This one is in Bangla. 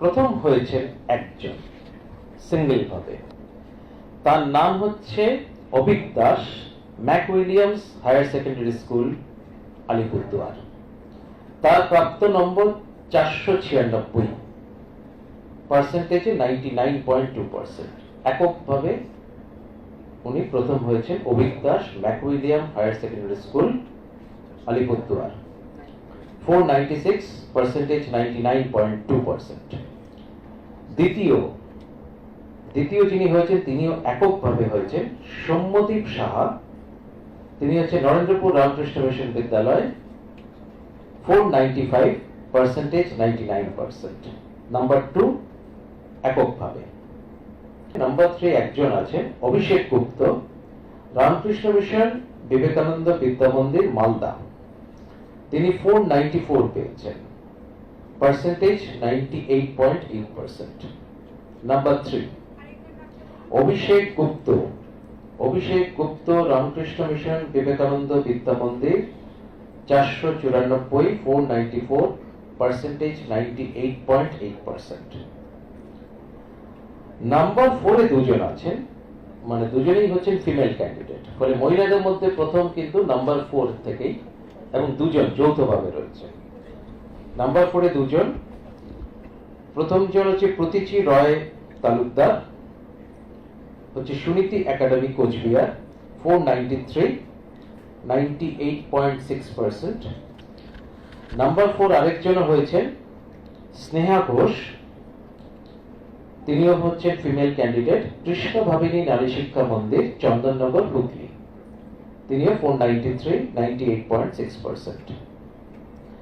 প্রথম হয়েছেন একজন সিঙ্গেল ভাবে তার নাম হচ্ছে Abhik Das, Mac Williams higher secondary school, Alipurduar. তার প্রাপ্ত নম্বর চারশো ছিয়ানব্বই পার্সেন্টেজে ninety nine point two percent এককভাবে উনি প্রথম হয়েছেন Abhik Das, Mac William higher secondary school, Alipurduar. Four ninety six percentage ninety nine point two percent দ্বিতীয় দ্বিতীয় যিনি হয়েছেন, তিনিও এককভাবে হয়েছেন সৌম্যদীপ সাহা। তিনি হচ্ছে Narendrapur Ramakrishna mission Vidyalaya four ninety five percentage ninety nine percent number two এককভাবে। নাম্বার থ্রি একজন আছেন, অভিষেক গুপ্ত, রামকৃষ্ণ মিশন বিবেকানন্দ বিদ্যা মন্দির, মালদা। তিনি ফোর নাইনটি ফোর পেয়েছেন। Eight percent number three Abhishek Gupta Abhishek Gupta Ramakrishna mission Vivekananda Vidya Mandir চারশো চুরানব্বই four ninety four percentage ninety eight point eight percent number ফোরে দুজন আছেন মানে দুজনেই হচ্ছেন ফিমেল ক্যান্ডিডেট ফলে মহিলাদের মধ্যে প্রথম কিন্তু নাম্বার ফোর থেকেই এবং দুজন যৌথভাবে রয়েছে। নাম্বার ফোরে দুজন। প্রথম জন হচ্ছে প্রতীচি রয় তালুকদার, হচ্ছে Suniti academy Coochbehar, four ninety three, ninety eight point six percent. Number four আরেকজন হয়েছেন, স্নেহা ঘোষ। তিনিও হচ্ছেন ফিমেল ক্যান্ডিডেট, কৃষ্ণ ভাবিনী নারী শিক্ষা মন্দির, চন্দননগর, হুগলি। তিনিও four ninety three, ninety eight point six percent.